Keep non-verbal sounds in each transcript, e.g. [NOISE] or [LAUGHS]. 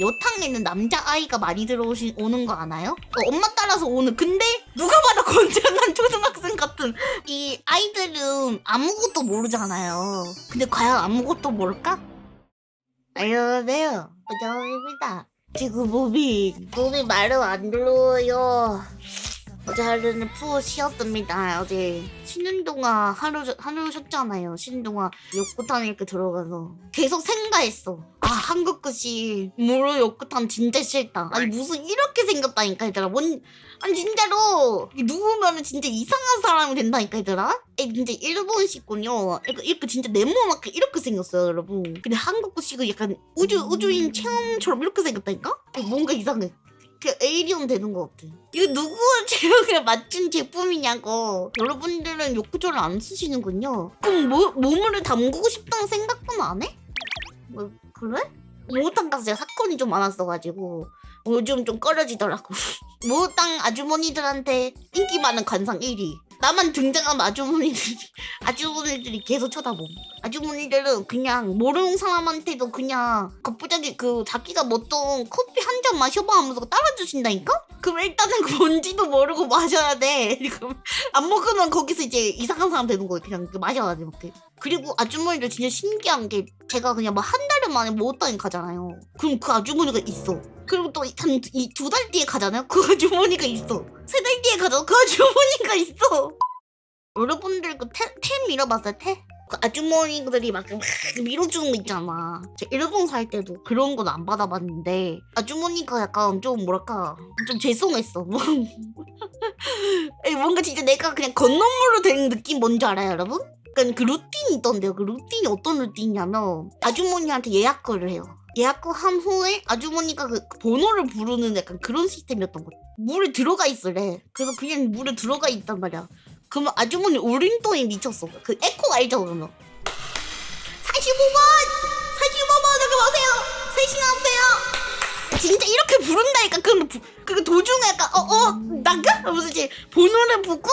여탕에는 남자 아이가 많이 들어오신 오는 거 아나요? 어, 엄마 따라서 오는 근데 누가 봐도 [LAUGHS] 건장한 초등학생 같은 이 아이들은 아무것도 모르잖아요 근데 과연 아무것도 모를까? 안녕하세요 부장입니다 지금 몸이 몸이 말을 안 들어요 어제 하루는 푹 쉬었습니다. 어제 쉬는 동안 하루 하루 쉬었잖아요. 쉬는 동안 욕구탕 이렇게 들어가서 계속 생각했어. 아 한국 것이 뭐로 욕구탕 진짜 싫다. 아니 무슨 이렇게 생겼다니까 얘들아. 뭔 아니 진짜로 누우면은 진짜 이상한 사람이 된다니까 얘들아. 에 진짜 일본식군요. 이렇게, 이렇게 진짜 네모나게 이렇게 생겼어요 여러분. 근데 한국 것이고 약간 우주 우주인 체험처럼 이렇게 생겼다니까? 어, 뭔가 이상해. 그 에이리온 되는 것 같아. 이거 누구 체형에 [LAUGHS] 맞춘 제품이냐고. 여러분들은 욕구조를 안 쓰시는군요. 그럼 뭐, 몸을 담그고 싶다는 생각은 안 해? 뭐, 그래? 모탕 가서 제가 사건이 좀 많았어가지고 요즘 좀 꺼려지더라고. [LAUGHS] 모탕 아주머니들한테 인기 많은 관상 1위. 나만 등장하면 아주머니들이 [LAUGHS] 아주머니들이 계속 쳐다봄. 아주머니들은 그냥 모르는 사람한테도 그냥 갑자기 그 자기가 먹던 커피 한 잔 마셔봐 하면서 따라주신다니까? 그럼 일단은 그 뭔지도 모르고 마셔야 돼. [LAUGHS] 안 먹으면 거기서 이제 이상한 사람 되는 거예요. 그냥 그 마셔야 돼. 이렇게. 그리고 아주머니들 진짜 신기한 게 제가 그냥 뭐한달 만에 모았다니 가잖아요. 그럼 그 아주머니가 있어. 그리고 또한두달 뒤에 가잖아요. 그 아주머니가 있어. 세 달 뒤에 가잖아. 그 아주머니가 있어. 여러분들 그템 밀어봤어요? 템? 그 아주머니들이 막 밀어주는 거 있잖아. 제가 일본 살 때도 그런 건 안 받아봤는데 아주머니가 약간 좀 뭐랄까 좀 죄송했어. [LAUGHS] 뭔가 진짜 내가 그냥 건너물로 된 느낌 뭔지 알아요, 여러분? 약간 그 루틴이 있던데요. 그 루틴이 어떤 루틴이냐면 아주머니한테 예약을 해요. 예약을 한 후에 아주머니가 그 번호를 부르는 약간 그런 시스템이었던 거예요. 물에 들어가 있으래. 그래서 그냥 물에 들어가 있단 말이야. 그러면 아주머니 울림통에 미쳤어. 그 에코 알죠, 그러면? 45번! 45번 여기 와세요! 셋이나 오세요! 진짜 이렇게 부른다니까. 그럼 부, 그 도중에 약간, 어, 어, 나가? 하면서 이제 번호를 보고,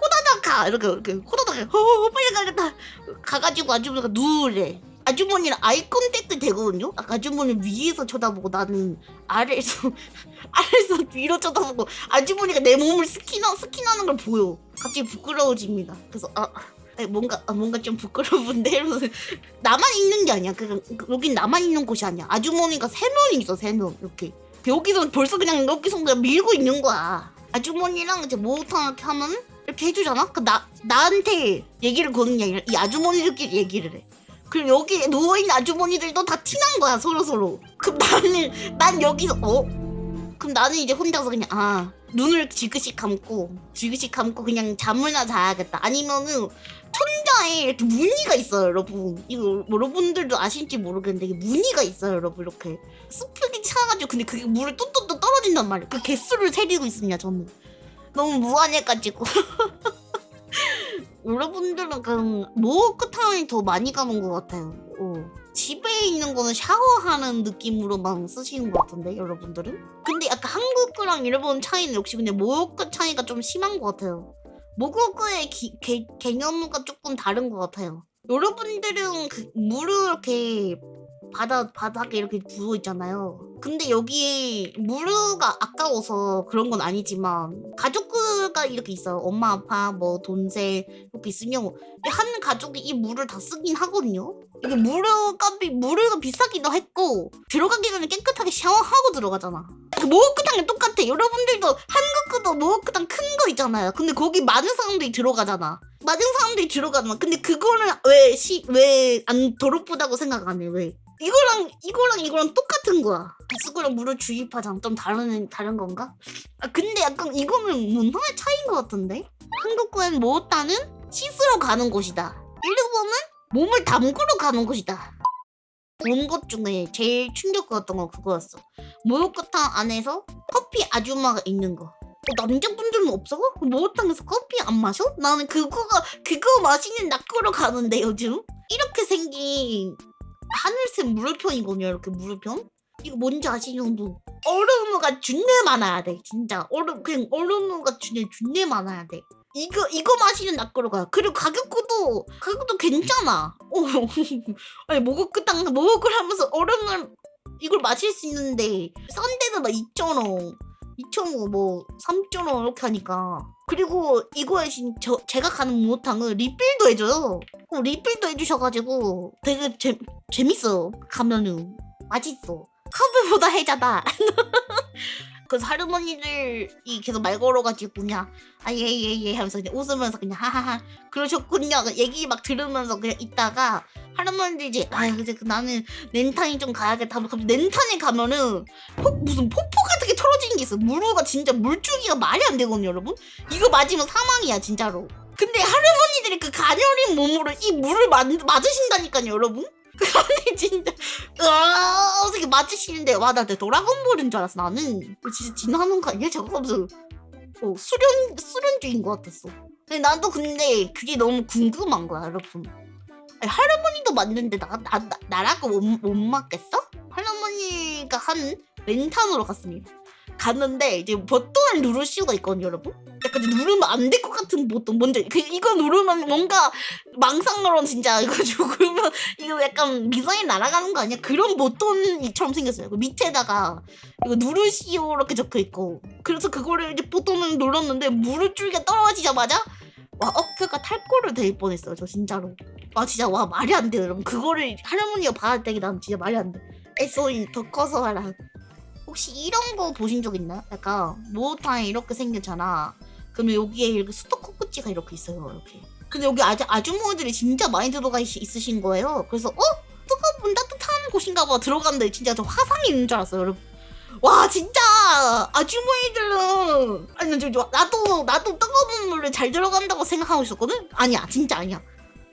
호다닥 가! 이렇게, 이렇게, 호다닥 가. 어, 어, 빨리 가겠다. 가가지고 아주머니가 누우래. 아주머니랑 아이 컨택트 되거든요? 아주머니 위에서 쳐다보고 나는 아래에서 [LAUGHS] 아래에서 위로 쳐다보고 아주머니가 내 몸을 스킨하, 스킨하는 걸 보여. 갑자기 부끄러워집니다. 그래서 아 뭔가 아, 뭔가 좀 부끄러운데 이러면서 [LAUGHS] 나만 있는 게 아니야. 그, 그 여긴 나만 있는 곳이 아니야. 아주머니가 세 명이 있어 세 명. 이렇게 여기서 벌써 그냥 여기서 그냥 밀고 있는 거야. 아주머니랑 이제 목욕탕 이렇게 하면 이렇게 해주잖아. 그 나 나한테 얘기를 거는 게 아니라 이 아주머니들끼리 얘기를 해. 그럼 여기 누워있는 아주머니들도 다 티난 거야 서로 서로. 그럼 나는 난 여기서 어? 그럼 나는 이제 혼자서 그냥 아 눈을 지그시 감고 지그시 감고 그냥 잠을나 자야겠다. 아니면은 천장에 이렇게 무늬가 있어요, 여러분. 이거 여러분들도 아실지 모르겠는데 이게 무늬가 있어요, 여러분. 이렇게 스프링 차가지고 근데 그게 물에 뚝뚝뚝 떨어진단 말이야. 그 개수를 세리고 있습니다, 저는. 너무 무한해가지고. [LAUGHS] 여러분들은 그냥 목욕탕이 더 많이 가는 것 같아요. 어. 집에 있는 거는 샤워하는 느낌으로만 쓰시는 것 같은데 여러분들은? 근데 약간 한 국이랑 일본 차이는 역시 근데 목욕 차이가 좀 심한 것 같아요. 목욕의 기- 개, 개념과 조금 다른 것 같아요. 여러분들은 그 물을 이렇게 바다 바닥에 이렇게 부어 있잖아요. 근데 여기에 물가 아까워서 그런 건 아니지만 가족들과 이렇게 있어요. 엄마 아빠 뭐 동생 이렇게 있으면 한 가족이 이 물을 다 쓰긴 하거든요. 이게 물값이 물가 비싸기도 했고 들어가기 전에 깨끗하게 샤워하고 들어가잖아. 그 목욕탕이 똑같아. 여러분들도 한국도 목욕탕 큰거 있잖아요. 근데 거기 많은 사람들이 들어가잖아. 많은 사람들이 들어가잖아. 근데 그거는 왜 시 왜 안 더럽다고 생각 안 해? 왜? 이거랑 이거랑 이거랑 똑같은 거야. 비스구랑 물을 주입하잖아. 좀 다른 다른 건가? 아 근데 약간 이거는 문화의 차이인 것 같은데? 한국은 목욕탕은 씻으러 가는 곳이다. 일본은 몸을 담그러 가는 곳이다. 본 것 중에 제일 충격받았던 건 그거였어. 목욕탕 안에서 커피 아줌마가 있는 거. 어, 남자분들은 없어? 목욕탕에서 커피 안 마셔? 나는 그거가 그거 마시는 낚으러 가는데 요즘 이렇게 생긴 하늘색 물음표이거든요. 이렇게 물음표. 이거 뭔지 아시는 분? 얼음무가 준내 많아야 돼. 진짜 얼음 그냥 얼음무가 준내 준내 많아야 돼. 이거 이거 마시는 낚으러 가요. 그리고 가격도 가격도 괜찮아. 어. [LAUGHS] 아니 목욕탕 목욕을 하면서 얼음을 이걸 마실 수 있는데 싼 데는 막 2,000원 2,000원 뭐 3,000원 이렇게 하니까 그리고 이거에 진 저, 제가 가는 목욕탕은 리필도 해줘요 어, 리필도 해주셔가지고 되게 재, 재밌어요 가면은 맛있어 카드보다 해자다 [LAUGHS] 그래서 할머니들이 계속 말 걸어가지고 그냥 아예예예 하면서 그냥 웃으면서 그냥 하하하 그러셨군요. 얘기 막 들으면서 그냥 있다가 할머니들이 이제 아 이제 그 나는 렌탄이 좀 가야겠다. 하면 갑자기 렌탄에 가면은 폭 무슨 폭포 같은 게 털어지는 게 있어. 물가 진짜 물줄기가 말이 안 되거든요 여러분. 이거 맞으면 사망이야 진짜로. 근데 할머니들이 그 가녀린 몸으로 이 물을 맞, 맞으신다니까요 여러분 아니 진짜. 아 어떻게 맞으시는데. 와나 드라곤볼인 줄 알았어 나는. 진짜 거 아니야? 저거 무슨 어, 수련 수련주인 것 같았어. 근데 나도 근데 그게 너무 궁금한 거야 여러분. 아니, 할아버니도 맞는데 나, 나, 나 나라고 못, 못 맞겠어? 할아버니가 한 렌탄으로 갔습니다. 갔는데 이제 버튼을 누를 수가 있거든요 여러분 약간 누르면 안 될 것 같은 버튼 뭔지 그, 이거 누르면 뭔가 망상으로 진짜 이거 [LAUGHS] 죽으면 이거 약간 미사일 날아가는 거 아니야? 그런 버튼이처럼 생겼어요. 그 밑에다가 이거 누르시오 이렇게 적혀 있고 그래서 그거를 이제 버튼을 눌렀는데 물을 줄기가 떨어지자마자 와 어깨가 탈골을 될 뻔했어요. 저 진짜로. 와 진짜 와 말이 안 돼요 여러분. 그거를 할머니가 받을 때기 난 진짜 말이 안 돼. 애소이 더 커서 하라. 혹시 이런 거 보신 적 있나요? 약간 목욕탕에 이렇게 생겼잖아. 그러면 여기에 이렇게 수도 코 끝지가 이렇게 있어요. 이렇게. 근데 여기 아주 아주머니들이 진짜 많이 들어가 있, 있으신 거예요. 그래서 어 뜨거운 따뜻한 곳인가 봐 들어갔는데 진짜 저 화상이 있는 줄 알았어요, 여러분. 와 진짜 아주머니들은 아니 저, 저 나도 나도 뜨거운 물에 잘 들어간다고 생각하고 있었거든. 아니야 진짜 아니야.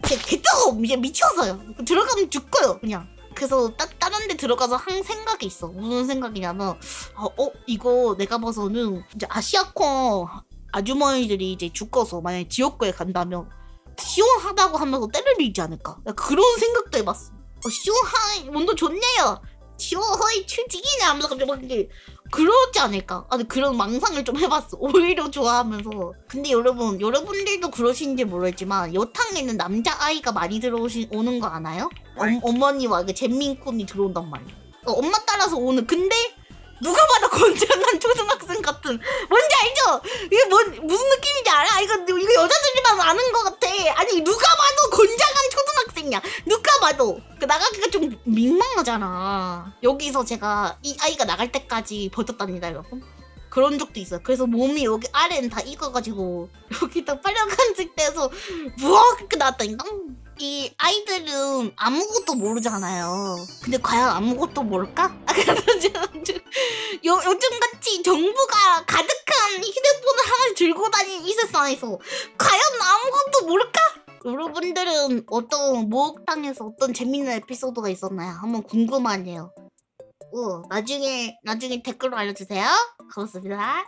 개, 개 뜨거워 이제 미쳤어요. 들어가면 죽고요 그냥. 그래서 따, 다른 데 들어가서 한 생각이 있어. 무슨 생각이냐면 어, 어 이거 내가 봐서는 이제 아시아콘 아주머니들이 이제 죽어서 만약에 지옥고에 간다면 시원하다고 하면서 때를 밀지 않을까? 나 그런 생각도 해봤어. 어, 시원한 온도 좋네요. 시원하이 칠지기네 하면서 갑자기 그러지 않을까? 아 근데 그런 망상을 좀 해봤어. [LAUGHS] 오히려 좋아하면서. 근데 여러분 여러분들도 그러신지 모르겠지만 여탕에는 남자아이가 많이 들어오신 오는 거 아나요? 엄, 어머니와 그 잼민콘이 들어온단 말이야. 어, 엄마 따라서 오는 근데 누가 봐도 건장한 초등학생 같은 뭔지 알죠? 이게 뭔 무슨 느낌인지 알아? 이거 이거 여자들만 아는 것 같아. 아니 누가 봐도 건장한 초등학생이야. 누가 봐도 그 나가기가 좀 민망하잖아. 여기서 제가 이 아이가 나갈 때까지 버텼답니다, 여러분. 그런 적도 있어요. 그래서 몸이 여기 아래는 다 익어가지고 [LAUGHS] 여기 딱 빨간색 돼서 부엌 나왔다니까. 이 아이들은 아무것도 모르잖아요. 근데 과연 아무것도 모를까? 아, 그래서 요, 요즘같이 정부가 가득한 휴대폰을 하나 들고 다니는 이 세상에서 과연 아무것도 모를까? 여러분들은 어떤 목욕탕에서 어떤 재밌는 에피소드가 있었나요? 한번 궁금하네요. 어, 나중에 나중에 댓글로 알려주세요. 고맙습니다.